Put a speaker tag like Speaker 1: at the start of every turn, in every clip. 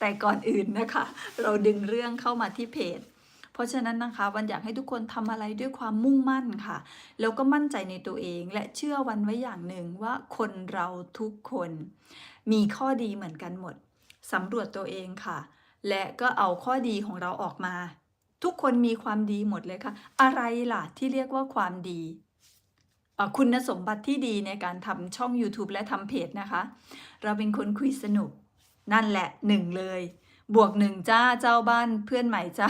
Speaker 1: แต่ก่อนอื่นนะคะ เราดึงเรื่องเข้ามาที่เพจ เพราะฉะนั้นนะคะวันอยากให้ทุกคนทำอะไรด้วยความมุ่งมั่นค่ะ แล้วก็มั่นใจในตัวเองและเชื่อวันไว้อย่างหนึ่งว่าคนเราทุกคน มีข้อดีเหมือนกันหมดสำรวจตัวเองค่ะ และก็เอาข้อดีของเราออกมา ทุกคนมีความดีหมดเลยค่ะ อะไรล่ะที่เรียกว่าความดีคุณสมบัติที่ดีในการทำช่อง YouTube และทำเพจนะคะ เราเป็นคนคุยสนุก นั่นแหละหนึ่งเลย บวกหนึ่งจ้าเจ้าบ้านเพื่อนใหม่จ้า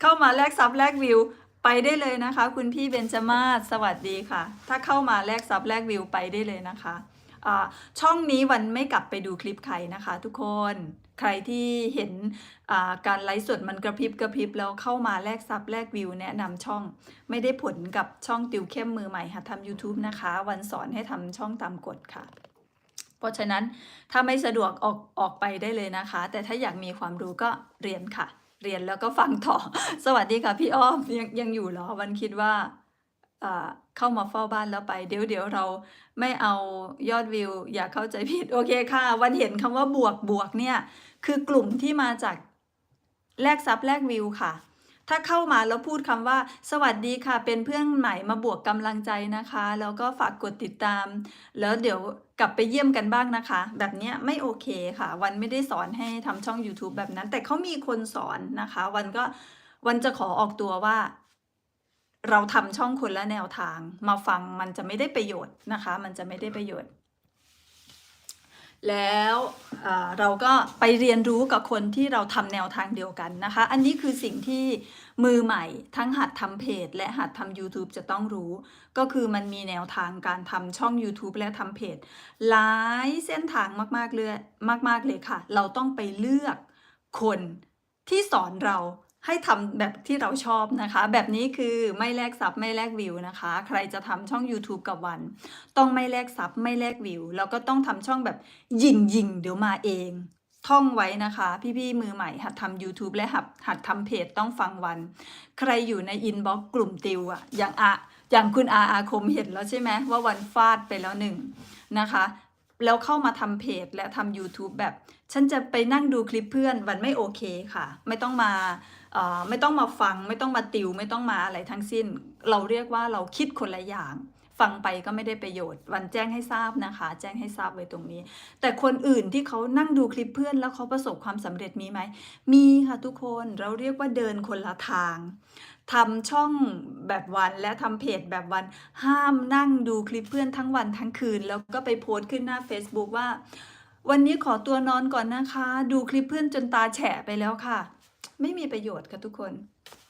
Speaker 1: เข้ามาแลกซับแลกวิว ไปได้เลยนะคะ คุณพี่เบนจมาศสวัสดีค่ะ ถ้าเข้ามาแลกซับแลกวิวไปได้เลยนะคะอ่าช่องนี้วันไม่กลับไปดูคลิปใครนะคะทุกคนใครที่เห็นอ่าการไลฟ์สดมันกระพริบกระพริบแล้วเข้ามาแลกซับแลกวิวแนะนำช่องไม่ได้ผลกับช่องติวเข้มมือใหม่หัดทำ YouTube นะคะ วันสอนให้ทำช่องตามกฎค่ะ เพราะฉะนั้นถ้าไม่สะดวกออกออกไปได้เลยนะคะ แต่ถ้าอยากมีความรู้ก็เรียนค่ะ เรียนแล้วก็ฟังต่อ สวัสดีค่ะพี่อ้อมยังยังอยู่เหรอวันคิดว่าอ่าเข้ามาเฝ้าบ้านแล้วไป เดี๋ยวเดี๋ยวเราไม่เอายอดวิว อย่าเข้าใจผิดโอเคค่ะ วันเห็นคำว่าบวกบวกเนี่ย คือกลุ่มที่มาจากแลกซับแลกวิวค่ะ ถ้าเข้ามาแล้วพูดคำว่า สวัสดีค่ะ เป็นเพื่อนใหม่มาบวกกำลังใจนะคะ แล้วก็ฝากกดติดตาม แล้วเดี๋ยวกลับไปเยี่ยมกันบ้างนะคะ แบบนี้ไม่โอเคค่ะ วันไม่ได้สอนให้ทำช่อง YouTube แบบนั้น แต่เขามีคนสอนนะคะ วันก็วันจะขอออกตัวว่า เราทำช่องคนละแนวทาง มาฟังมันจะไม่ได้ประโยชน์นะคะ มันจะไม่ได้ประโยชน์ แล้วเเราก็ไปเรียนรู้กับคนที่เราทำแนวทางเดียวกันนะคะ อันนี้คือสิ่งที่มือใหม่ทั้งหัดทำเพจ และหัดทำ YouTube จะต้องรู้ ก็คือมันมีแนวทางการทำช่อง YouTube และทำเพจ หลายเส้นทางมากๆเลยมาก ๆ เลยค่ะ เราต้องไปเลือกคนที่สอนเรา ให้ทำแบบที่เราชอบนะคะ แบบนี้คือไม่แลกซับไม่แลกวิวนะคะ ใครจะทำช่อง YouTube กับวัน ต้องไม่แลกซับไม่แลกวิว แล้วก็ต้องทำช่องแบบยิงยิงเดี๋ยวมาเอง ท่องไว้นะคะ พี่ๆมือใหม่หัดทำ YouTube และหัดหัดทำเพจต้องฟังวัน ใครอยู่ในอินบ็อกกลุ่มติวอะอย่างอะอย่างคุณอาอาคมเห็นแล้วใช่ไหมว่าวันฟาดไปแล้วหนึ่งนะคะ แล้วเข้ามาทำเพจและทำ YouTube แบบ ฉันจะไปนั่งดูคลิปเพื่อนวันไม่โอเคค่ะ ไม่ต้องมาเอ่อไม่ต้องมาฟัง ไม่ต้องมาติว ไม่ต้องมาอะไรทั้งสิ้น เราเรียกว่าเราคิดคนละอย่าง ฟังไปก็ไม่ได้ประโยชน์ วันแจ้งให้ทราบนะคะ แจ้งให้ทราบไว้ตรงนี้ แต่คนอื่นที่เขานั่งดูคลิปเพื่อนแล้วเขาประสบความสำเร็จมีไหม มีค่ะทุกคนเราเรียกว่าเดินคนละทางทำช่องแบบวันและทำเพจแบบวันห้ามนั่งดูคลิปเพื่อนทั้งวันทั้งคืน แล้วก็ไปโพสต์ขึ้นหน้า Facebook ว่า วันนี้ขอตัวนอนก่อนนะคะ ดูคลิปเพื่อนจนตาแฉะไปแล้วค่ะ ไม่มีประโยชน์ค่ะทุกคน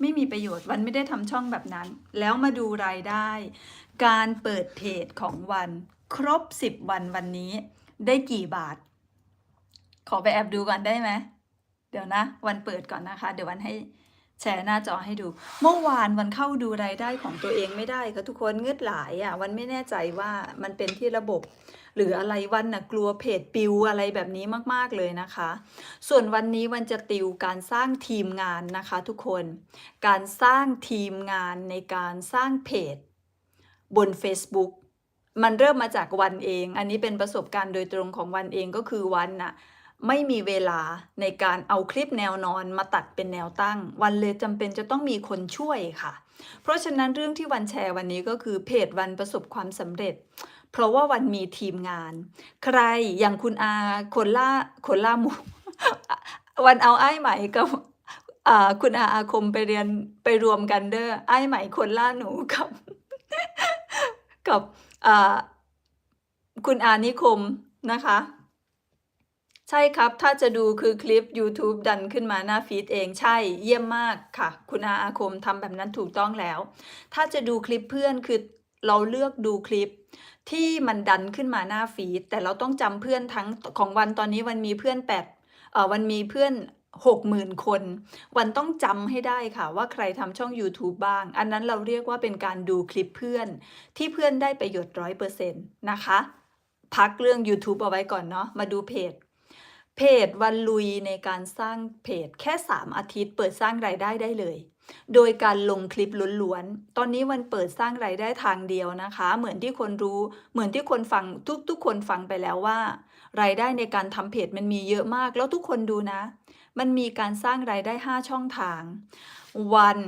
Speaker 1: ไม่มีประโยชน์วันไม่ได้ทำช่องแบบนั้น แล้วมาดูรายได้ การเปิดเพจของวันครบ 10 วันวันนี้ ได้กี่บาท ขอไปแอบดูก่อนได้ไหมเดี๋ยวนะ วันเปิดก่อนนะคะ เดี๋ยววันให้ แชร์หน้าจอให้ดู เมื่อวานวันเข้าดูรายได้ของตัวเองไม่ได้ค่ะทุกคนเงืดหลายอะวันไม่แน่ใจว่ามันเป็นที่ระบบ หรืออะไรวันน่ะกลัวเพจปิวอะไรแบบนี้มากๆเลยนะคะ ส่วนวันนี้วันจะติวการสร้างทีมงานนะคะ ทุกคน การสร้างทีมงานในการสร้างเพจ บน Facebook มันเริ่มมาจากวันเอง อันนี้เป็นประสบการณ์โดยตรงของวันเองก็คือวันน่ะ ไม่มีเวลาในการเอาคลิปแนวนอนมาตัดเป็นแนวตั้ง วันเลยจำเป็นจะต้องมีคนช่วยค่ะ เพราะฉะนั้นเรื่องที่วันแชร์วันนี้ก็คือเพจวันประสบความสำเร็จ เพราะว่าวันมีทีมงาน ใครอย่างคุณอาคนล่าคนล่าหมูวันเอาไอ้ไหมกับคุณอาอาคมไปเรียนไปรวมกันเด้อไอ้ไหมคนล่าหนูกับกับคุณอานิคมนะคะ ใช่ครับ ถ้าจะดูคือคลิป YouTube ดันขึ้นมาหน้าฟีดเองใช่เยี่ยมมากค่ะ คุณอาอาคมทำแบบนั้นถูกต้องแล้ว ถ้าจะดูคลิปเพื่อนคือเราเลือกดูคลิปที่มันดันขึ้นมาหน้าฟีดแต่เราต้องจำเพื่อนทั้งของวันตอนนี้วันมีเพื่อนแปดเอ่อวันมีเพื่อนหกหมื่นคน วันต้องจำให้ได้ค่ะว่าใครทำช่อง YouTube บ้าง อันนั้นเราเรียกว่าเป็นการดูคลิปเพื่อน ที่เพื่อนได้ประโยชน์ร้อยเปอร์เซ็นต์นะคะ พักเรื่อง YouTube เอาไว้ก่อนเนาะมาดูเพจ เพจวันลุยในการสร้างเพจแค่ 3 อาทิตย์ เปิดสร้างรายได้ได้เลย โดยการลงคลิปล้วนๆ ตอนนี้วันเปิดสร้างรายได้ทางเดียวนะคะ เหมือนที่คนรู้ เหมือนที่คนฟังทุกๆคนฟังไปแล้วว่า รายได้ในการทำเพจมันมีเยอะมาก แล้วทุกคนดูนะ มันมีการสร้างรายได้ 5 ช่องทาง วัน